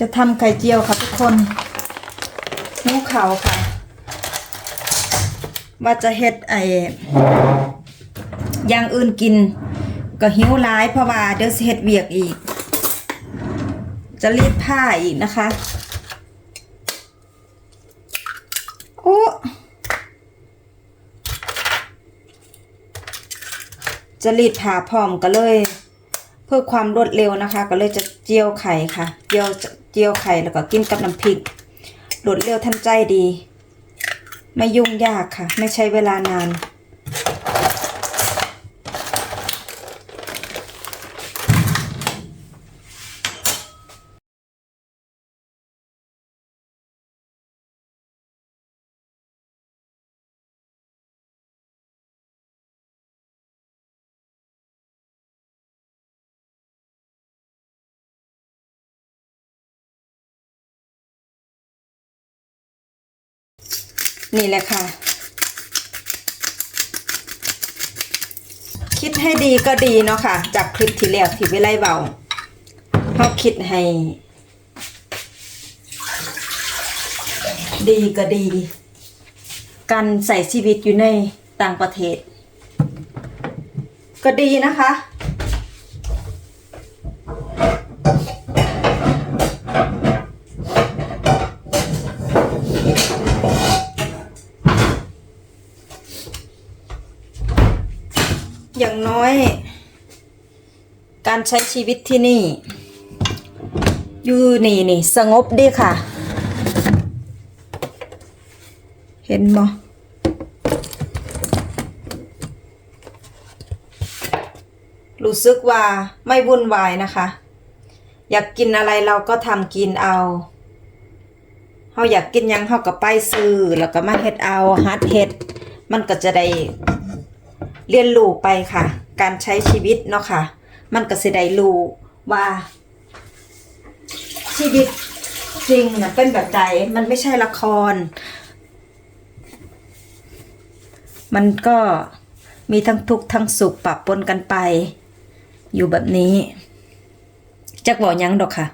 จะทำไข่เจียวค่ะทุกคนหิวเขาวค่ะ ว่าจะเฮ็ดไอ้อย่างอื่นกิน ก็หิวร้ายเพราะว่าเดี๋ยวเฮ็ดเวียกอีก จะรีดผ้าอีกนะคะโอ้จะรีดผ้าพร้อมก็เลย เพื่อความรวดเร็วนะคะ ก็เลยจะ เจียวไข่ค่ะ เจียวเจียวไข่แล้วก็กินกับน้ำพริกรวดเร็วทันใจดี ไม่ยุ่งยากค่ะ ไม่ใช้เวลานาน นี่แหละค่ะ คิดให้ดีก็ดีเนาะค่ะ จากคลิปที่แล้วที่วิไลเบาเขาคิดให้ ดีก็ดี การใส่ชีวิตอยู่ในต่างประเทศ ก็ดีนะคะ อย่างน้อย การใช้ชีวิตที่นี่ อยู่นี่นี่สงบดีค่ะ เห็นบ่รู้สึกว่าไม่วุ่นวายนะคะ อยากกินอะไรเราก็ทำกินเอาเฮาอยากกินยังเฮาก็ไปซื้อแล้วก็มาเฮ็ดเอาฮัดเฮ็ดมันก็จะได้ เรียนรู้ไปค่ะ การใช้ชีวิตเนาะค่ะ มันก็สิได้รู้ว่า ชีวิตจริงนะเป็นแบบใดมันไม่ใช่ละคร มันก็มีทั้งทุกข์ทั้งสุขปะปนกันไป อยู่แบบนี้จักบอกยังดอกค่ะ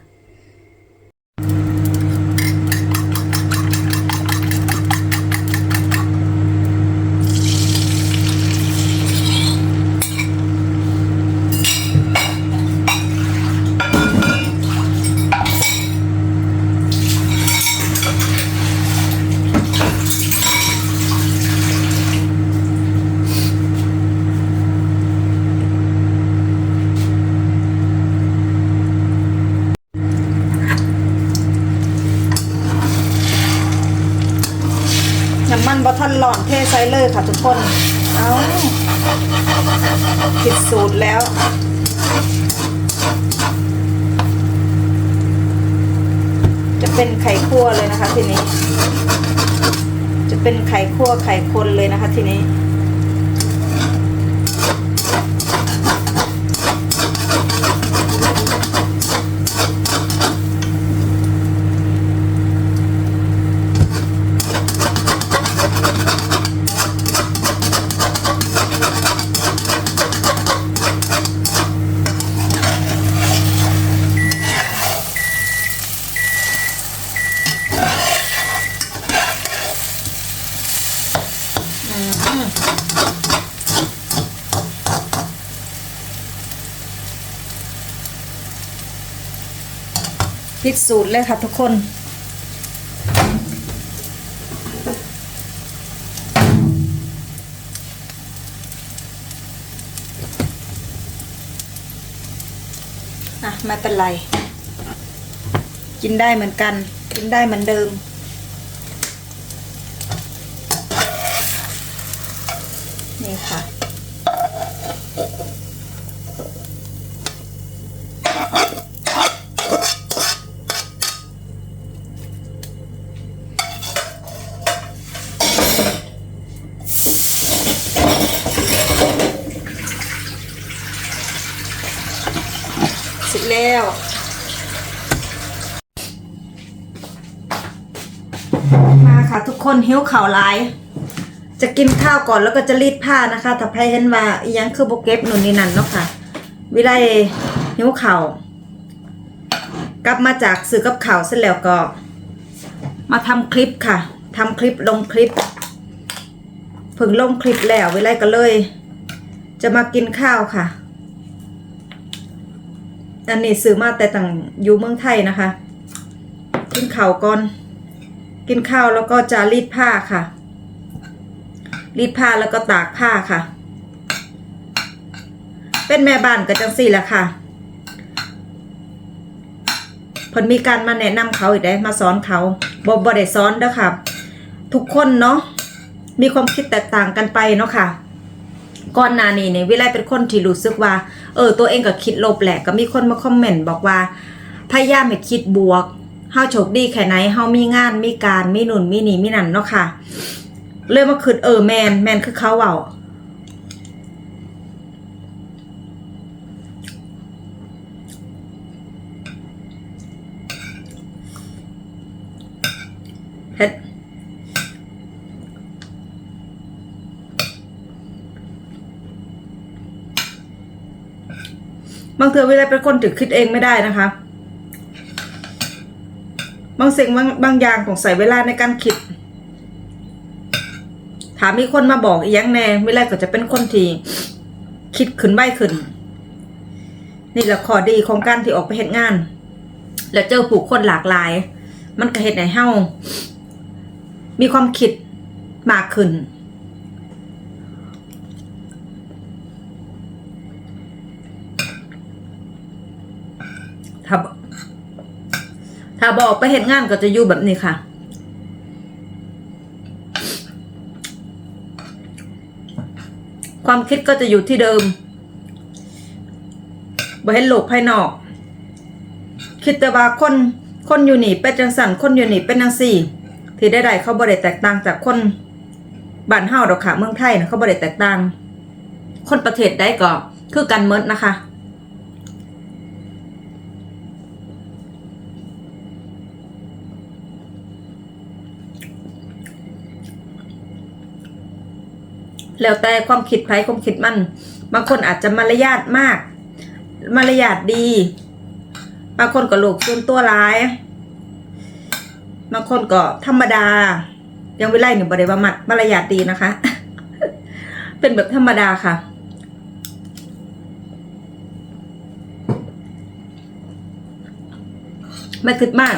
น้ำมันบอทันหลอนเท ใช้เลยค่ะทุกคน เอาผิดสูตรแล้ว จะเป็นไข่คั่วเลยนะคะทีนี้ จะเป็นไข่คั่วไข่คนเลยนะคะทีนี้ พิสูจน์เลยค่ะทุกคน อะ ไม่เป็นไร กินได้เหมือนกัน กินได้เหมือนเดิม นี่ค่ะ เสร็จแล้ว มาค่ะทุกคนหิ้วข่าวหลาย จะกินข้าวก่อนแล้วก็จะรีดผ้านะคะ ถ้าใครเห็นว่าอียังคือโบเก็บหนุนนี่นั่นเนาะค่ะ วิไลหิ้วข่าวกลับมาจากซื้อกับข่าวเสร็จแล้วก็ มาทำคลิปค่ะทำคลิปลงคลิปเพิ่งลงคลิปแล้วเวลก็เลย จะมากินข้าวค่ะอันนี้ซื้อมาแต่ต่างอยู่เมืองไทยนะคะกินข้าวก่อน กินข้าวแล้วก็จะรีดผ้าค่ะ รีดผ้าแล้วก็ตากผ้าค่ะ เป็นแม่บ้านก็จังสี่แหละค่ะเพิ่นมีการมาแนะนำเขาอีกได้มาสอนเขาบ่บ่ได้สอนเด้อค่ะ ทุกคนเนาะมีความคิดแตกต่างกันไปเนาะค่ะก่อนหน้านี้เนี่ยวิไลเป็นคนที่รู้สึกว่า เออตัวเองก็คิดลบแหละก็มีคนมาคอมเมนต์บอกว่า พยายามให้คิดบวก เฮาโชคดีแค่ไหนเฮามีงานมีการมีหนุนมีหนีมีนั่นเนาะค่ะ เลยมาคิดเออแมนแมนคือเขาเว้าเฮ็ดบางเทอเวลาเป็นคนถึงคิดเองไม่ได้นะคะ บางสิ่งบางบางอย่างต้องใส่เวลาในการคิด ถามมีคนมาบอกอีกย่างแน่เวลาก็จะเป็นคนที่คิดขึ้นใบขึ้น นี่แหละข้อดีของการที่ออกไปเห็นงาน แล้วเจอผู้คนหลากหลาย มันก็เห็นในเฮามีความคิดมากขึ้นถ้าบ ถ้าบอกไปเห็นงานก็จะอยู่แบบนี้ค่ะ ความคิดก็จะอยู่ที่เดิมบ่เห็นโลกภายนอก คิดแต่ว่าคนคนอยู่นี่เป็นจังสันคนอยู่นี่เป็นจังสี่ ที่ได้ๆเขาบ่ได้แตกต่างจากคนบ้านเฮาดอกค่ะเมืองไทยนะเขาบ่ได้แตกต่าง คนประเทศใดก็คือกันเมิดนะคะ แล้วแต่ความคิดไผความคิดมัน บางคนอาจจะมารยาทมาก มารยาทดี บางคนก็โลกส่วนตัวร้าย บางคนก็ธรรมดา ยังวิไล่หนึ่งบริวามัดมารยาทดีนะคะ เป็นแบบธรรมดาค่ะไม่คิดมาก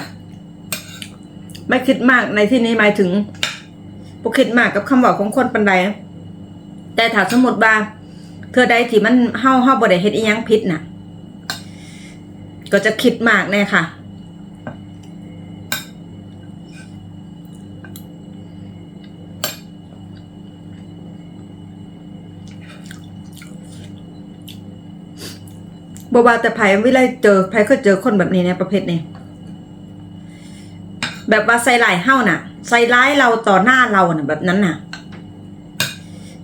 ไม่คิดมากในที่นี้หมายถึงบ่คิดมากกับคำบอกของคนปันใด แต่ถ้าสมมติว่าเธอใดที่มันเฮาเฮาบ่ได้เฮ็ดอีหยังผิดน่ะ ก็จะคิดมากแน่ค่ะ บ่ว่าแต่ไผวิไลเจอไผเคยเจอคนแบบนี้ในประเภทนี้แบบว่าใส่ร้ายเฮาน่ะ ใส่ร้ายเราต่อหน้าเราน่ะแบบนั้นน่ะ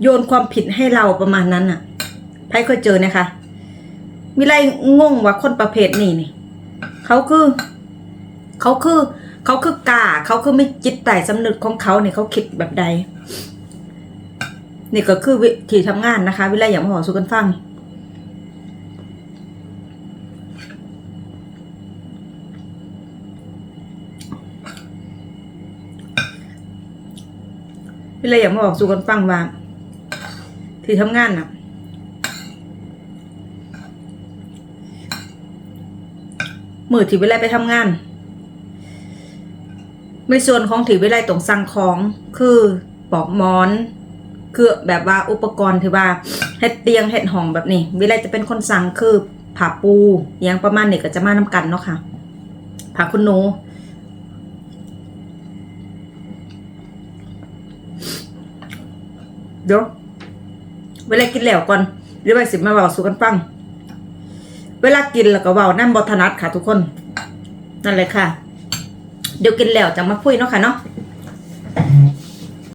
โยนความผิดให้เราประมาณนั้นน่ะไพ่เคยเจอนะคะมิไลงงว่าคนประเภทนี้นี่เขาคือเขาคือเขาคือกาเขาคือไม่จิตใต้สำนึกของเขาเนี่ยเขาคิดแบบใดนี่ก็คือวิธีทำงานนะคะ วิไลอยากมาบอกสู่กันฟัง วิไลอยากมาบอกสู่กันฟังว่า ที่ทำงานน่ะมือที่วิไลไปทำงานในส่วนของที่วิไลต้องสั่งของคือปลอกหมอนคือแบบว่าอุปกรณ์ที่ว่าเฮ็ดเตียงเฮ็ดห้องแบบนี้ วิไลจะเป็นคนสั่งคือผ้าปูอหยังประมาณนี้ก็จะมานํกันเนาะค่ะผ้าคุณหนูเดี๋ยว เวลากินแล้วก่อนหรือว่าสิมาเบาสู่กันฟัง เวลากินแล้วก็เบานั่นบอทนัดค่ะ ทุกคน นั่นเลยค่ะ เดี๋ยวกินแล้วจะมาคุยเนาะค่ะเนาะ